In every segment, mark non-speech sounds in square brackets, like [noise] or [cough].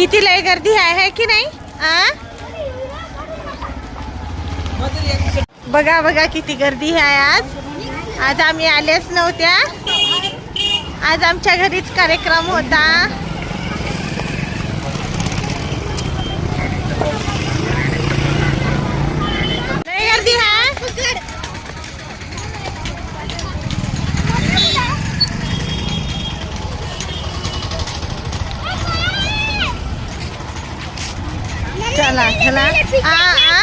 किती लय गर्दी आहे की नाही? आ? बघा बघा किती गर्दी आहे आज. आज आम्ही आल्याच नव्हत्या. आज आमच्या घरीच कार्यक्रम होता लय गर्दी आहे चला चला. आ आ.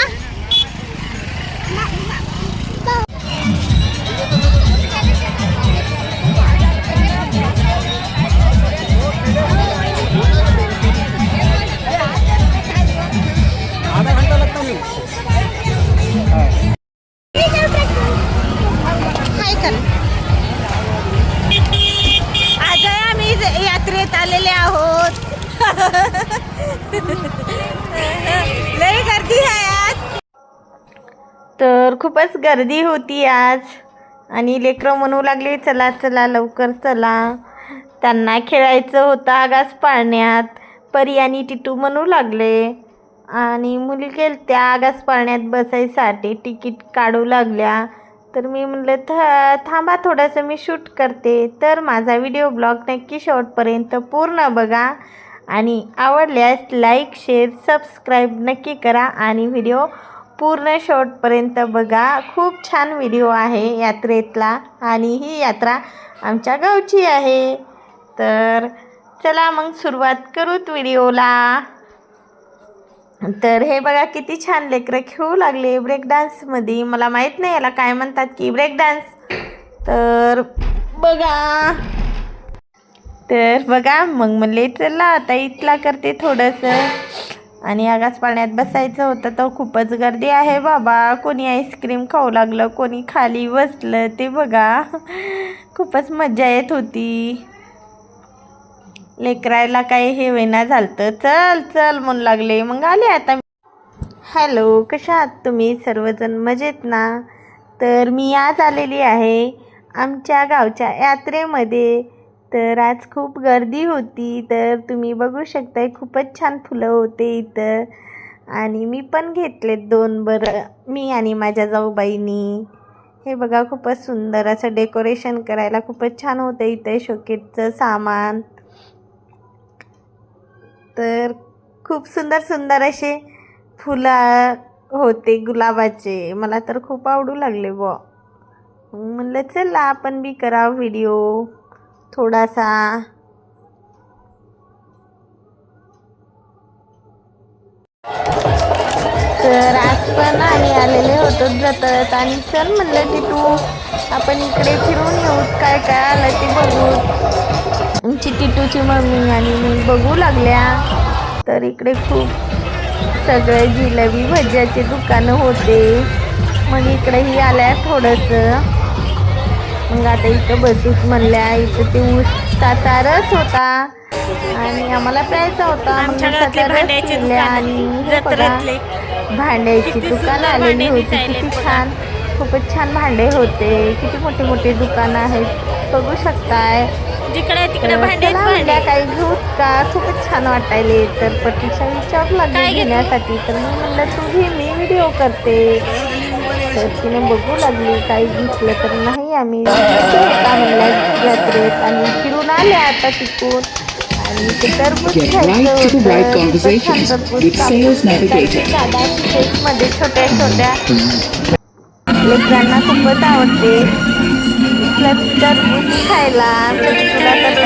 आज आम्ही यात्रेत आलेले आहोत [laughs] लई गर्दी आहे आज तर खूपच गर्दी होती आज. आणि लेकरं म्हणू लागले चला चला लवकर चला. त्यांना खेळायचं होतं आगास पाळण्यात. परी आणि टिटू म्हणू लागले आणि मुली गेलत्या आगास पाळण्यात बसायसाठी तिकीट काढू लागल्या. तर मी म्हणलं थ थांबा थोडंसं मी शूट करते. तर माझा व्हिडिओ ब्लॉग नक्की शेवटपर्यंत पूर्ण बघा. आणि आवडल्यास लाईक शेअर सबस्क्राईब नक्की करा. आणि व्हिडिओ पूर्ण शेवटपर्यंत बघा. खूप छान व्हिडिओ आहे यात्रेतला आणि ही यात्रा आमच्या गावची आहे. तर चला मग सुरुवात करूत व्हिडिओला. तर हे बघा किती छान लेकरं खेळू लागले ब्रेक डान्समध्ये मला माहीत नाही याला काय म्हणतात की ब्रेक डान्स तर बघा. तर बघा मग म्हणले चला आता इथला करते थोडंसं. आणि आगास पाण्यात बसायचं होतं तर खूपच गर्दी आहे बाबा. कोणी आईस्क्रीम खाऊ लागलं कोणी खाली बसलं ते बघा. खूपच मजा येत होती. लेकरायला काही हे वेना झालतं. चल चल म्हणू लागले. मग आले आता हॅलो कशा आहात तुम्ही? सर्वजण मजेत ना? तर मी आज आलेली आहे आमच्या गावच्या यात्रेमध्ये. तर आज खूप गर्दी होती तर तुम्ही बघू शकताय खूपच छान फुलं होते इथं. आणि मी पण घेतलेत दोन बरं मी आणि माझ्या जाऊबाईनी. हे बघा खूपच सुंदर असं डेकोरेशन करायला खूपच छान होतं इथं शोकेटचं सामान. तर खूप सुंदर सुंदर असे फुलं होते गुलाबाचे. मला तर खूप आवडू लागले बुवा. म्हणलं चला आपण बी करा व्हिडिओ. थोडासा. तर आज पण आम्ही आलेले होतो जतत आणि चल म्हणलं की तू आपण इकडे फिरून येऊ काय काय आलं ते बघू आमची टिटूची मम्मी आणि मी बघू लागल्या. तर इकडे खूप सगळे जिलेबी भज्याचे दुकानं होते. मग इकडेही आल्या थोडंसं. मग आता इथं बसूच म्हणल्या इथं ते ऊसाचा रस होता. आणि आम्हाला प्यायचा होता. आणि. भांड्याची दुकान आलेली होती. किती. छान खूपच छान भांडे होते. किती मोठे मोठे दुकानं आहेत. बघू शकताय. जिकडे तिकडे तर भांडेच चला भांडे. म्हणल्या काही घेऊत का? खूपच छान वाटायले. तर प्रतीक्षा विचारू लागली? घेण्यासाठी. तर मी म्हणलं तू घे मी व्हिडिओ करते. तर तिने बघू लागली काही घेतलं तर नाही आम्ही. यात्रेत. आणि फिरून आल्या आता तिकून आणि ते टरबूजमध्ये छोट्या छोट्या. लेकरांना खूपच आवडते. टरबूज खायला. तर तुला तर